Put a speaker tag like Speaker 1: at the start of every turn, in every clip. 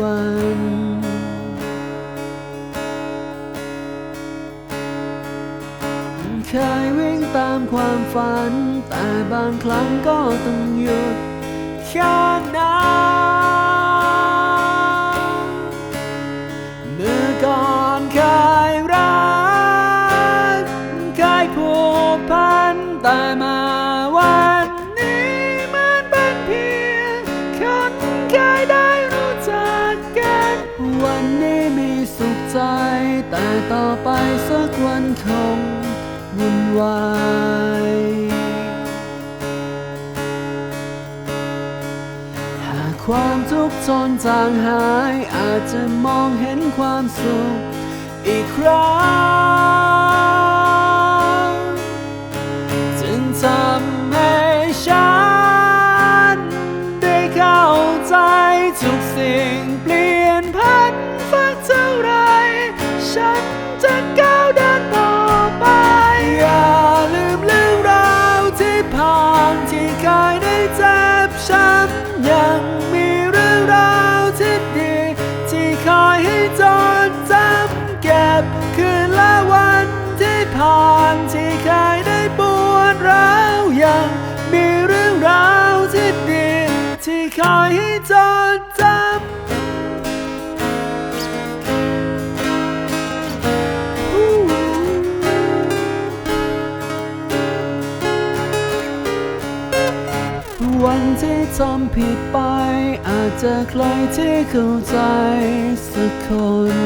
Speaker 1: วัน เคยวิ่งตามความฝัน แต่บางครั้งก็ต้องหยุดแค่นั้น แต่ต่อไปสักวันคงวุ่นวายหากความทุกข์ทนจางหาย อาจจะมองเห็นความสุขอีกครั้งาวที่ผ่า ที่ทำผิดไป อาจจะใครที่เข้าใจสักคน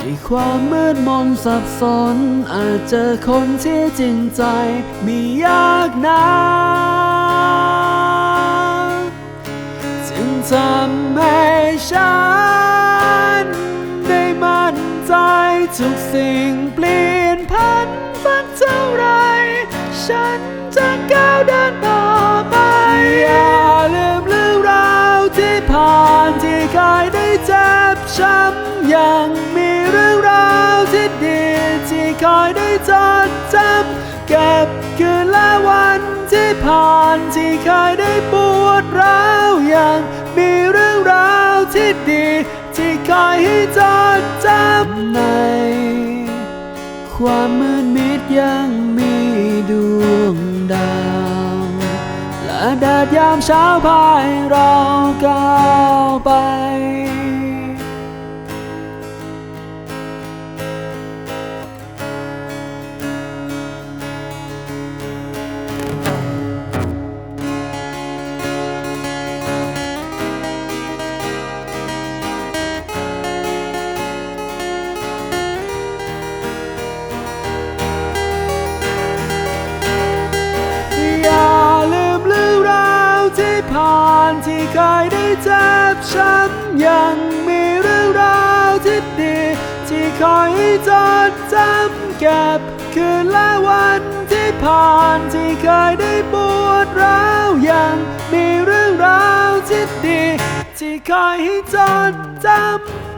Speaker 1: ในความมืดมนสับสน อาจเจอคนที่จริงใจมียากนักจึงทำให้ฉัน ได้มั่นใจทุกสิ่ง ฉันจะก้าวเดินต่อไป อย่าลืมเรื่องราวที่ผ่านที่เคยได้เจ็บช้ำยังมีเรื่องราวที่ดีที่คอยได้จดจำเก็บคืนและวันที่ผ่านที่เคยได้ปวดร้าวยังมีเรื่องราวที่ดีที่คอยให้จดจำใน ความมืดมิดยังมี แดดยามเช้าพายเราก้าวไป เคยได้เจ็บช้ำยังมีเรื่องราวที่ดี ที่คอยให้จดจำเก็บคืนและวันที่ผ่านที่เคยได้ปวดร้าวยังมีเรื่องราวที่ดี ที่คอยให้จดจำ